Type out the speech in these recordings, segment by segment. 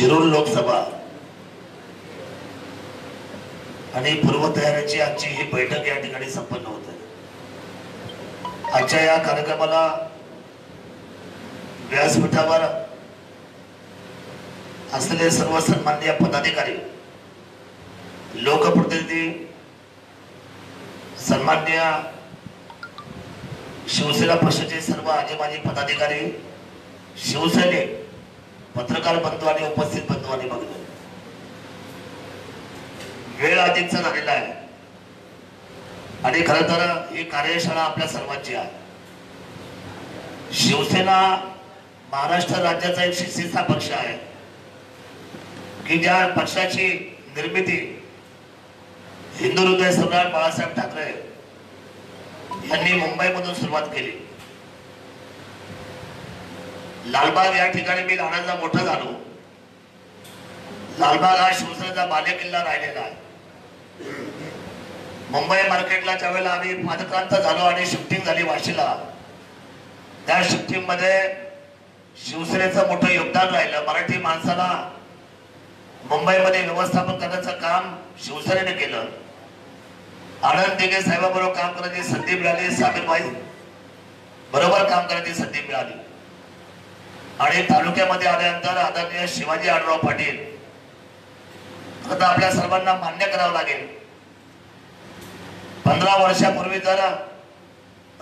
शिरूर लोकसभा आणि पूर्वतयारीची आजची ही बैठक या ठिकाणी संपन्न होत आहे. आजच्या या कार्यक्रमाला व्यासपीठावर असलेले सर्व सन्माननीय पदाधिकारी लोकप्रतिनिधी सन्मान्य शिवसेना पक्षाचे सर्व आजी माजी पदाधिकारी शिवसैनिक पत्रकार बंधू आणि उपस्थित बंधूंनी बघितलं. वेळ अधिकचा झालेला आहे. आणि खर तर ही कार्यशाळा आपल्या सर्वांची आहे. शिवसेना महाराष्ट्र राज्याचा एक शिस्तीचा पक्ष आहे. की ज्या पक्षाची निर्मिती हिंदू हृदय सम्राट बाळासाहेब ठाकरे यांनी मुंबईमधून सुरुवात केली. लालबाग या ठिकाणी मी लहानाचा मोठा झालो. लालबाग हा शिवसेनेचा बालेकिल्ला राहिलेला आहे. मुंबई मार्केटला ज्यावेळेला आम्ही पादक्रांत झालो आणि शिफ्टिंग झाली वाशीला त्या शिफ्टिंगमध्ये शिवसेनेचं मोठं योगदान राहिलं. मराठी माणसाला मुंबईमध्ये व्यवस्थापन करण्याचं काम शिवसेनेने केलं. आनंद दिघे साहेबाबरोबर काम करण्याची संधी मिळाली सामीरबाई बरोबर काम करण्याची संधी मिळाली आणि तालुक्यामध्ये आल्यानंतर आदरणीय शिवाजी आडराव पाटील आता आपल्या सर्वांना मान्य करावं लागेल. पंधरा वर्षापूर्वी जर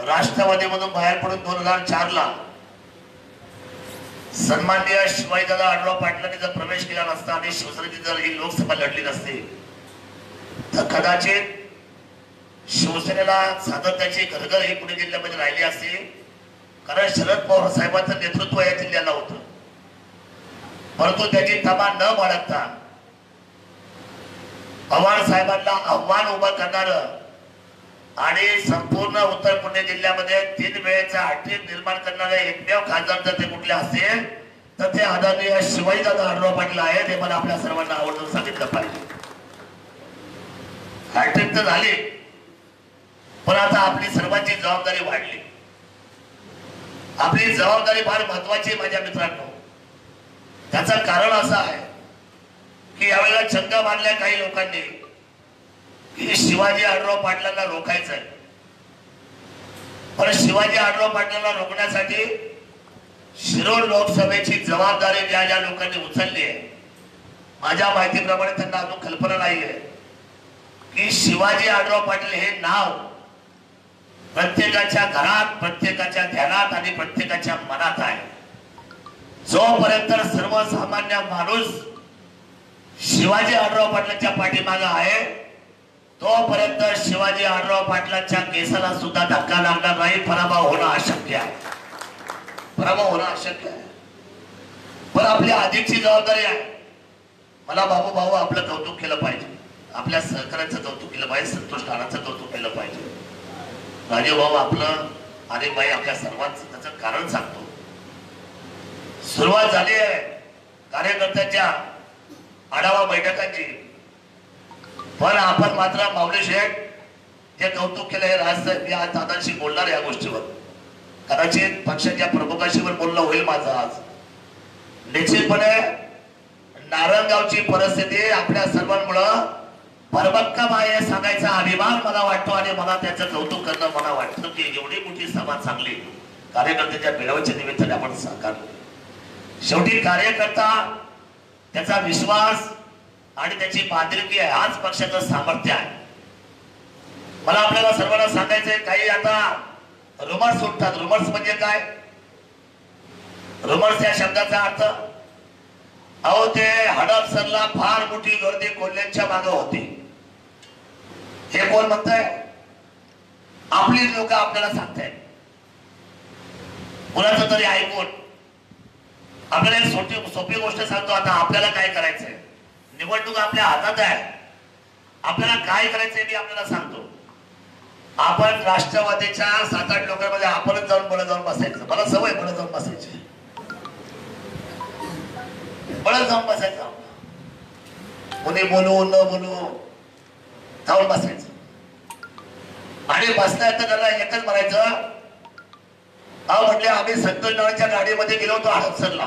राष्ट्रवादीमधून बाहेर पडून दोन हजार चार ला सन्माननीय शिवाजीदादा आडराव पाटलांनी जर प्रवेश केला नसता आणि शिवसेनेची जर ही लोकसभा लढली नसती तर कदाचित शिवसेनेला सातत्याची घरघर ही पुणे जिल्ह्यामध्ये राहिली असती कारण शरद पवार साहेबांचं नेतृत्व या जिल्ह्याला होतं. परंतु त्याची तमा न बाळगता पवार साहेबांना आव्हान उभं करणार आणि संपूर्ण उत्तर पुणे जिल्ह्यामध्ये तीन वेळेचा आठवीत निर्माण करणारे एकमेव खासदार जर ते कुठले असेल तर ते आदरणीय शिवाजीदादा आढळराव पाटील आहेत हे मला आपल्या सर्वांना आवडून सांगितलं पाहिजे. हॅट्रिक तर झाली पण आता आपली सर्वांची जबाबदारी वाढली. आपली जबाबदारी फार महत्वाची आहे माझ्या मित्रांनो. त्याचं कारण असं आहे की यावेळेला छंद मानल्या काही लोकांनी की शिवाजी आढराव पाटलांना रोखायचं आहे. पण शिवाजी आढराव पाटलांना रोखण्यासाठी शिरोळ लोकसभेची जबाबदारी ज्या ज्या लोकांनी उचलली आहे माझ्या माहितीप्रमाणे त्यांना अजून कल्पना नाहीये की शिवाजी आढराव पाटील हे नाव प्रत्येकाच्या घरात प्रत्येकाच्या ध्यानात आणि प्रत्येकाच्या मनात आहे. जोपर्यंत सर्वसामान्य माणूस शिवाजी आढराव पाटलांच्या पाठीमागे आहे तोपर्यंत शिवाजी आढराव पाटलांच्या केसाला सुद्धा धक्का लागणार नाही. पराभव होणं अशक्य आहे. पराभव होणं अशक्य आहे. पण आपली अधिकची जबाबदारी आहे. मला बाबू भाऊ आपलं कौतुक केलं पाहिजे. आपल्या सहकार्याचं कौतुक केलं पाहिजे. संतोष राणाचं कौतुक केलं पाहिजे. राजे भाऊ आपलं अरे बाई आपल्या सर्वांच त्याचं कारण सांगतो. सुरुवात झाली आहे कार्यकर्त्यांच्या आढावा बैठकांची. पण आपण मात्र माऊली शेठ जे कौतुक केलं हे राजसाहेब या दादांशी बोलणार या गोष्टीवर. कदाचित पक्षाच्या प्रमुखाशीवर बोलणं होईल माझं आज. निश्चितपणे नारंगावची परिस्थिती आपल्या सर्वांमुळं परबक्कम आहे सांगायचा अभिमान मला वाटतो आणि मला त्याचं कौतुक करणं मला वाटतं की एवढी मोठी सभा चांगली कार्यकर्त्याच्या मेळाव्याच्या निमित्ताने आपण साकारली शेवटी कार्यकर्ता त्याचा विश्वास आणि त्याची बांधिलकी आहे हाच पक्षाचं सामर्थ्य आहे. मला आपल्याला सर्वांना सांगायचंय काही आता रुमर्स उठतात. रुमर्स म्हणजे काय? रुमर्स या शब्दाचा अर्थ अहो ते हडपसरला फार मोठी गर्दी कोल्ह्यांच्या मागे होती. हे कोण म्हणताय? आपली लोक आपल्याला सांगतायत. कुणाचं तरी ऐकून आपल्याला एक सोपी सोपी गोष्ट सांगतो. आता आपल्याला काय करायचंय? निवडणूक आपल्या हातात आहे. आपल्याला काय करायचंय मी आपल्याला सांगतो. आपण राष्ट्रवादीच्या सात आठ लोकांमध्ये आपणच जाऊन बरं जाऊन बसायचं. मला सवय बरं जाऊन बसायची. बळत जाऊन बसायचं. कोणी बोलू न बोलू जाऊन बसायचं. आणि बसता येतं त्याला एकच म्हणायचं अहो म्हटले आम्ही संतोष नावाच्या गाडीमध्ये गेलो होतो हडपसरला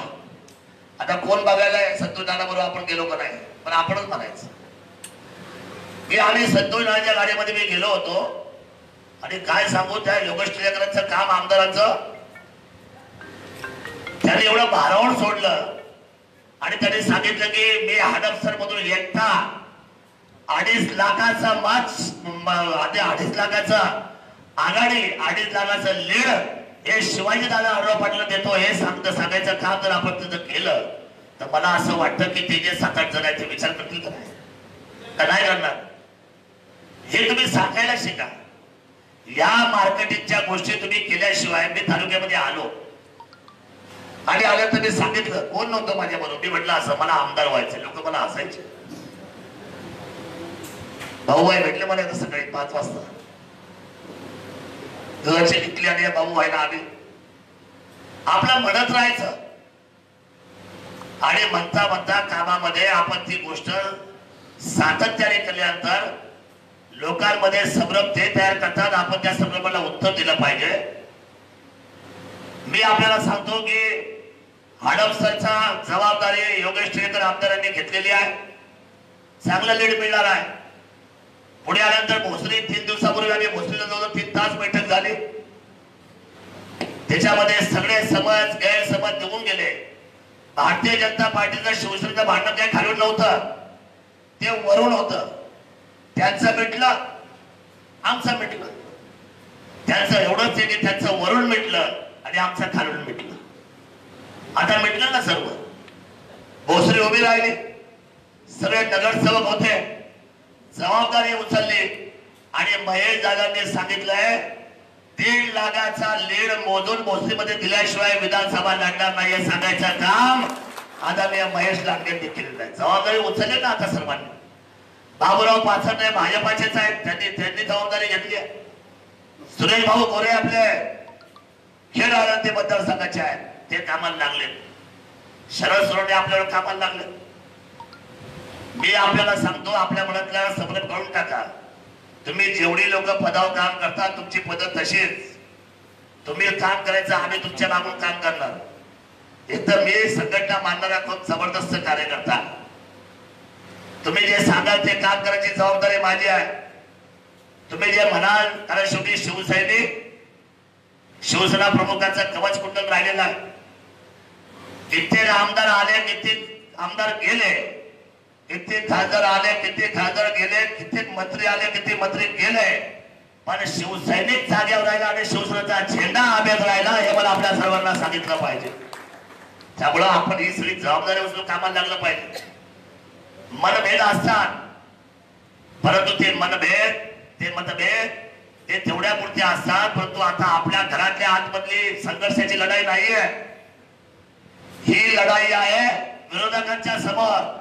आता कोण बघायला संतोष बरोबर आपण गेलो का नाही? पण आपणच म्हणायचं. की आम्ही संतोष नानाच्या गाडीमध्ये मी गेलो होतो. आणि काय सांगू त्या योगेश टिळेकरांचं काम आमदारांचं? त्याने एवढं भारावून सोडलं. आणि त्याने सांगितलं की मी हडपसर मधून एकटा अडीच लाखाचा माच अडीच लाखाचा आघाडी अडीच लाखाचं लीड हे शिवाजी दादा आढळराव पाटील देतो हे सांगतं सांगायचं काम जर आपण तिथं केलं तर मला असं वाटतं की ते जे सात आठ जणांचे विचार करतील का नाही? करणार? हे तुम्ही सांगायला शिका. या मार्केटिंगच्या गोष्टी तुम्ही केल्याशिवाय मी तालुक्यामध्ये आलो. आणि आल्यानंतर मी सांगितलं कोण नव्हतं माझ्या बरोबर मी म्हटलं असं मला आमदार व्हायचं लोक मला असायचे भाऊ भाई भेटले मला आता सकाळी पाच वाजता. घरचे निघले आणि भाऊ व्हायला आले. आपलं म्हणत राहायचं. आणि म्हणता म्हणता कामामध्ये आपण ती गोष्ट सातत्याने केल्यानंतर लोकांमध्ये संभ्रम ते तयार करतात. आपण त्या संभ्रमाला उत्तर दिलं पाहिजे. मी आपल्याला सांगतो की हडपसरचा जबाबदारी योगेश टिळेकर आमदारांनी घेतलेली आहे. चांगलं लीड मिळणार आहे. पुढे आल्यानंतर भोसरी तीन दिवसापूर्वी आम्ही भोसरीला जवळ तीन तास बैठक झाली. त्याच्यामध्ये सगळे समाज गैरसमज निघून गेले. भारतीय जनता पार्टीचं शिवसेनेचं भांडण काही खालून नव्हतं. ते वरून होत. त्यांचं मिटलं. आमचं मिटलं. त्यांचं एवढंच आहे की त्यांचं वरून मिटलं आणि आमचं खालून मिटलं. आता मिटलं ना सर्व? भोसरी उभी राहिली. सगळे नगरसेवक होते. जबाबदारी उचलली. आणि महेश दादांनी सांगितलंय दीड लाखाचा लीड मोजून मोसलीमध्ये दिल्याशिवाय विधानसभा लढणार नाही सांगायचं काम. आदरणीय महेश लांडेंनी केलेलं आहे जबाबदारी उचलली ना आता सर्वांनी. बाबूराव पाचट आहे भाजपाचेच आहेत. त्यांनी त्यांनी जबाबदारी घेतली आहे. सुरेश भाऊ गोरे आपले खेळ आनंदी मतदारसंघाचे आहेत. ते कामाला लागले शरद सोडणे आपल्याला कामाला लागले मी आपल्याला सांगतो आपल्या मनातल्या संभ्रम करून टाका. तुम्ही जेवढी लोक पदावर काम करता तुमची पद्धत तशीच. तुम्ही काम करायचं आम्ही तुमच्या मागून काम करणार. इथं मी संघटना मानणारा खूप जबरदस्त कार्यकर्ता. तुम्ही जे सांगाल ते काम करायची जबाबदारी माझी आहे. तुम्ही जे म्हणाल कारण शेवटी शिवसैनिक शिवसेना प्रमुखाचं कवच कुंडल राहिलेलं आहे? कित्येक आमदार आले कित्येक आमदार गेले किती खासदार आले किती खासदार गेले किती मंत्री आले किती मंत्री गेले. पण शिवसैनिक जागेवर राहिला आणि शिवसेनेचा झेंडा आब्यात राहिला हे मला आपल्या सर्वांना सांगितलं पाहिजे. त्यामुळं आपण ही सगळी जबाबदारी उचलून कामाला लागलं पाहिजे. मनभेद असतात. परंतु ते मनभेद ते मतभेद ते तेवढ्या पुरते असतात परंतु आता आपल्या घरातल्या आतमधली संघर्षाची लढाई नाहीये. ही लढाई आहे विरोधकांच्या समोर.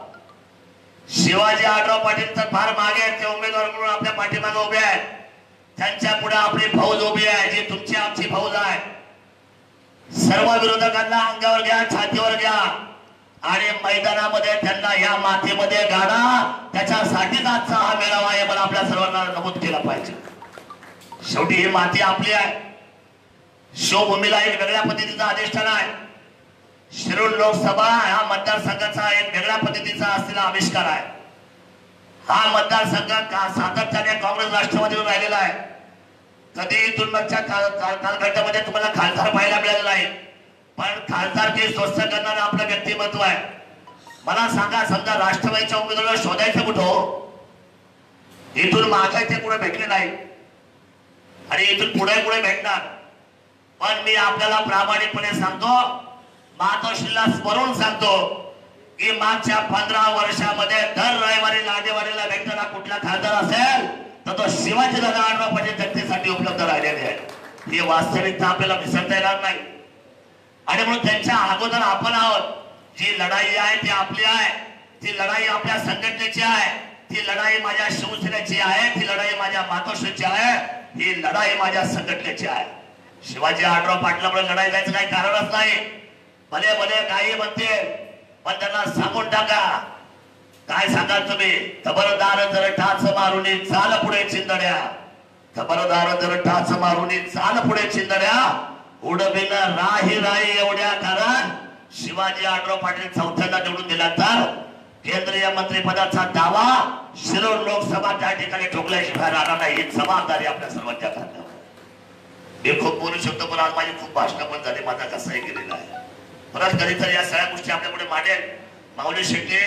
शिवाजी आढाव पाटील तर फार मागे आहेत ते उमेदवार म्हणून आपल्या पाठीमागे उभे आहेत. त्यांच्या पुढे आपली फौज उभी आहे जी तुमची आमची फौज आहे. सर्व विरोधकांना अंगावर घ्या छातीवर घ्या. आणि मैदानामध्ये त्यांना या मातीमध्ये गाडा त्याच्यासाठीच आजचा हा मेळावा आहे मला आपल्या सर्वांना नमूद केला पाहिजे. शेवटी ही माती आपली आहे. शिवभूमीला एक वेगळ्या पद्धतीचा अधिष्ठान आहे. शिरूर लोकसभा हा मतदारसंघाचा एक वेगळ्या पद्धतीचा असलेला आविष्कार आहे. हा मतदारसंघ सातत्याने काँग्रेस राष्ट्रवादीवर राहिलेला आहे? कधी इथूनच्या कालखंडामध्ये तुम्हाला खासदार पाहायला मिळालेला नाही. पण खासदार ते स्वस्त करणारं आपलं व्यक्तिमत्व आहे. मला सांगा समजा राष्ट्रवादीच्या उमेदवार शोधायचं कुठं हो? इथून मागायचे कुठे भेटले नाही. आणि इथून पुढे पुढे भेटणार? पण मी आपल्याला प्रामाणिकपणे सांगतो मातोश्रीला स्मरून सांगतो की मागच्या पंधरा वर्षामध्ये दर रविवारी लादेवारीला भेटणारा कुठला खासदार असेल तर तो शिवाजी दादा आडवा पाटील जनतेसाठी उपलब्ध राहिलेले आहे ही वास्तविकता आपल्याला विसरता येणार नाही. आणि म्हणून त्यांच्या अगोदर आपण आहोत जी लढाई आहे ती आपली आहे ती लढाई आपल्या संघटनेची आहे ती लढाई माझ्या शिवसेनेची आहे ती लढाई माझ्या मातोश्रीची आहे ही लढाई माझ्या संघटनेची आहे. शिवाजी आढराव पाटलामुळे लढाई जायचं काही कारणच नाही. भले भले काही म्हणते पण त्यांना सांगून टाका. काय सांगाल तुम्ही? खबरदार जर ठाच मारून चाल पुढे चिंदड्या. खबरदार जर ठाच मारून चाल पुढे चिंदड्या. उडबिन राही राही एवढ्या कारण शिवाजी आडराव पाटील चौथ्यांदा निवडून दिला तर केंद्रीय मंत्रिपदाचा दावा शिरोड लोकसभा त्या ठिकाणी ठोकल्याशिवाय राहणार नाही ही जबाबदारी आपल्या सर्वांच्या खात्यावर. मी खूप बोलू शकतो पण आज माझी खूप भाषण पण झाली माझा कसाही गेलेला आहे. परत कधीतरी या सगळ्या गोष्टी आपल्याकडे मांडेल Mauli Shete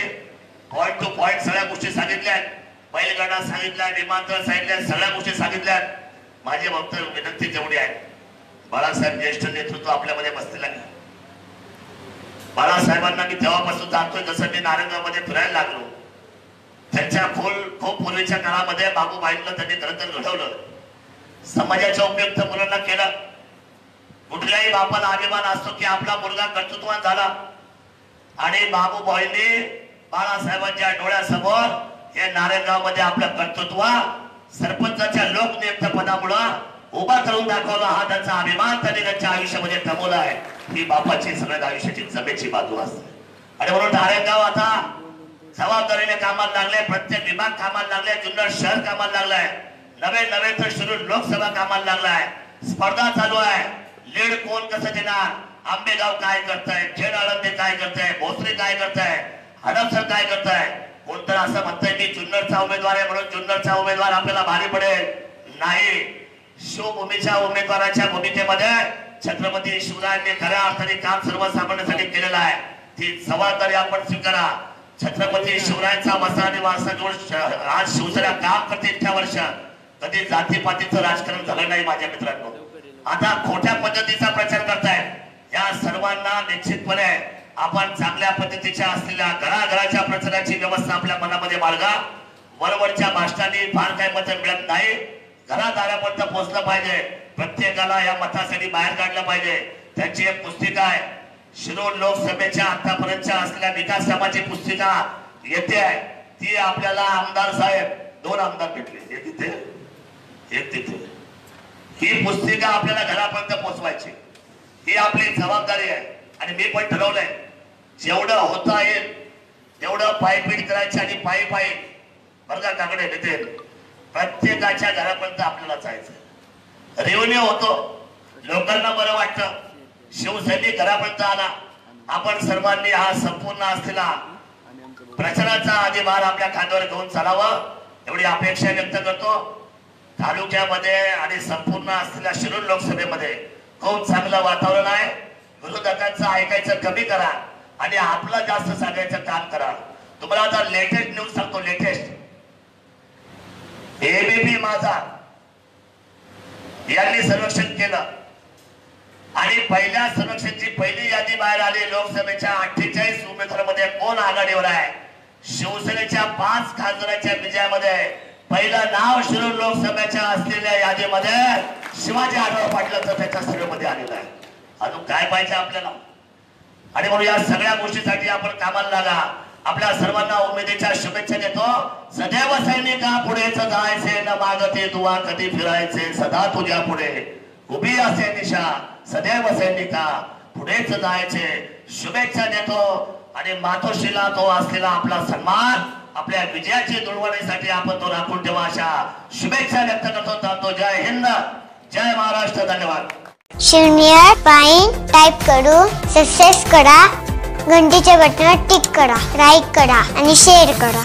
point to point सगळ्या गोष्टी सांगितल्या बैलगाडा सांगितल्या विमानतळ सांगितल्या सगळ्या गोष्टी सांगितल्या माझी फक्त विनंती तेवढी आहे. बाळासाहेब ज्येष्ठ नेतृत्व आपल्यामध्ये बसलेला आहे. बाळासाहेबांना मी तेव्हापासून जातोय जसं मी नारंगामध्ये फिरायला लागलो. त्यांच्या खोल खूप पूर्वीच्या काळामध्ये बाबूबाईंना त्यांनी धरतर घडवलं. समाजाच्या उपयुक्त मुलांना केलं. कुठल्याही बापाला अभिमान असतो की आपला मुलगा कर्तृत्वान झाला. आणि बाबू बॉयने बाळासाहेबांच्या डोळ्यासमोर हे नारायणगावमध्ये आपलं कर्तृत्व सरपंचाच्या लोकनियुक्त पदामुळं उभा करून दाखवला. हा त्यांचा अभिमान त्यांनी त्यांच्या आयुष्यामध्ये ठमवला आहे. ही बापाची सगळ्यात आयुष्याची जमेची बाजू असते. आणि म्हणून नारायणगाव आता जबाबदारीने कामाला लागले प्रत्येक विभाग कामाला लागले जुन्नर शहर कामाला लागलाय. नवे नवे तर सुरू लोकसभा कामाला लागलाय. स्पर्धा चालू आहे. लीड कोण कसं देणार? आंबेगाव काय करताय? खेड आळंदे काय करताय? भोसरे काय करताय? हडपसर काय करताय? कोण तर असं म्हणतंय की जुन्नरचा उमेदवार आहे म्हणून जुन्नरचा उमेदवार आपल्याला भारी पडेल? नाही. शिवभूमीच्या उमेदवाराच्या भूमिकेमध्ये छत्रपती शिवरायांनी खऱ्या अर्थाने काम सर्वसामान्यांसाठी केलेलं आहे. ती जबाबदारी आपण स्वीकारा. छत्रपती शिवरायांचा वसाहती वारसा घेऊन श- आज शिवसेना काम करते इतक्या वर्ष. कधी जातीपातीचं राजकारण झालं नाही माझ्या मित्रांनो. आता खोट्या पद्धतीचा प्रचार करताय. या सर्वांना निश्चितपणे आपण चांगल्या पद्धतीच्या असलेल्या घराघराच्या प्रचाराची व्यवस्था आपल्या मनामध्ये बाळगा. वरवरच्या भाषणांनी फार काही मत मिळत नाही. घरादारापर्यंत पोहोचलं पाहिजे. प्रत्येकाला या मतासाठी बाहेर काढलं पाहिजे. त्यांची एक पुस्तिका आहे. शिरोड लोकसभेच्या आतापर्यंतच्या असलेल्या विकास कामाची पुस्तिका येते आहे. ती आपल्याला आमदार साहेब दोन आमदार भेटले. एक तिथे एक तिथे. ही पुस्तिका आपल्याला घरापर्यंत पोहोचवायची ही आपली जबाबदारी आहे. आणि मी पण ठरवलंय जेवढं होता येईल तेवढं पायपीट करायची आणि पायी पायी. बरं का काकडे प्रत्येकाच्या घरापर्यंत आपल्याला जायचं रेव्हन्यू होतो. लोकांना बरं वाटतं. शिवसैनिक घरापर्यंत आला. आपण सर्वांनी हा संपूर्ण असलेला प्रचाराचा अधिभार आपल्या खांद्यावर घेऊन चालावा. एवढी अपेक्षा व्यक्त करतो. तालुक्यामध्ये आणि संपूर्ण असलेल्या शिरूर लोकसभेमध्ये खूप चांगलं वातावरण आहे. विरोधकांचं ऐकायचं कमी करा आणि आपलं जास्त सांगायचं काम करा. तुम्हाला आता लेटेस्ट न्यूज सांगतो लेटेस्ट एबीपी माझा यांनी सर्वेक्षण केलं. आणि पहिल्या सर्वेक्षणची पहिली यादी बाहेर आली. लोकसभेच्या अठ्ठेचाळीस उमेदवारांमध्ये कोण आघाडीवर आहे? शिवसेनेच्या पाच खासदारांच्या विजयामध्ये पहिलं नाव शिरूर लोकसभेच्या असलेल्या यादीमध्ये शिवाजी आढळ पाटलाचं त्याच्या सर्वेमध्ये आलेलं आहे. अजून काय पाहिजे आपल्याला? आणि म्हणून या सगळ्या गोष्टीसाठी आपण कामाला लागा. आपल्या सर्वांना उमेदीच्या शुभेच्छा देतो. सदैव सैनिका पुढेच जायचे न मागते दुवा कधी फिरायचे सदा तुझ्या पुढे. उभी असे निशा सदैव सैनिका पुढेच जायचे शुभेच्छा देतो. आणि मातोश्रीला तो असलेला आपला सन्मान आपल्या विजयाची दुर्वणीसाठी आपण तो राखून ठेवा अशा शुभेच्छा व्यक्त करतो जातो. जय हिंद जय महाराष्ट्र धन्यवाद. शून्य पाईन टाईप करून सक्सेस करा घंटीच्या बटनावर टिक करा लाईक करा आणि शेअर करा.